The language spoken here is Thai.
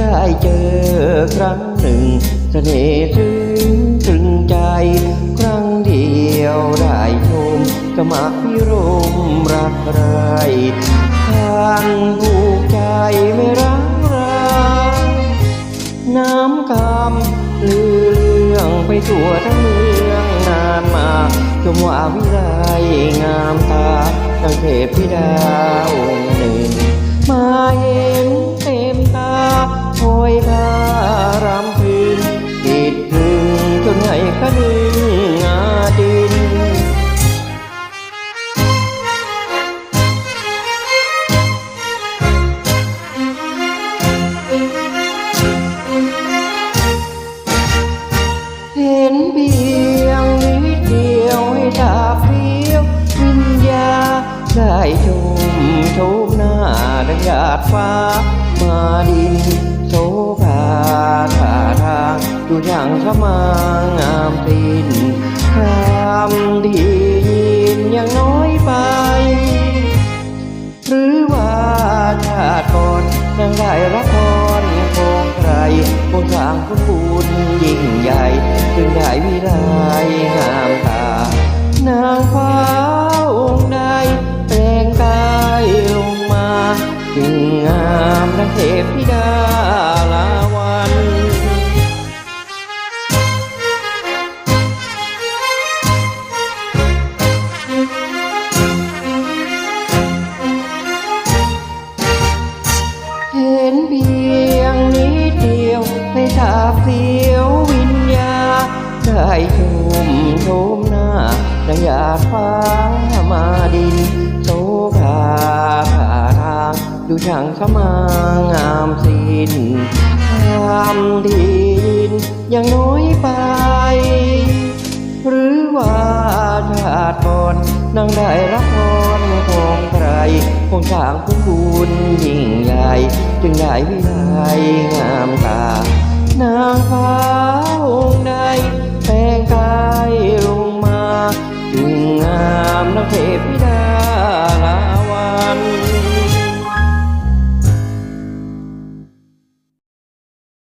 ได้เจอครั้งหนึ่งเสน่ห์ถึงตรึงใจ ครั้งเดียวได้ชมสมัครพิรมรักใครทางผูกใจไม่รักราน้ำคำลือเรื่องไปทั่วทั้งเมืองนานมา ชมว่าวิไลงามตาดังเทพธิดา ชมโชมหน้าดังหยาดฟ้า มาดินโสภาท่าทางดูอย่างสมางงามสิ้นคำที่ยินยังน้อยไป หรือว่าชาติก่อนนางได้รับพรของใครคงสร้างคุณบุญยิ่งใหญ่จึงได้วิไล พธิดาลาวันเห็นเพียงนิดเดียวในสาบเสียววิญญา ได้ชมโชมหน้าดังหยาดฟ้ามาดิน ดูช่างสมางามสินความดียินยังน้อยไป หรือว่าชาติก่อนนางได้รับพรของใครคงสร้างคุณบุญยิ่งใหญ่ จึงได้วิไลงามตา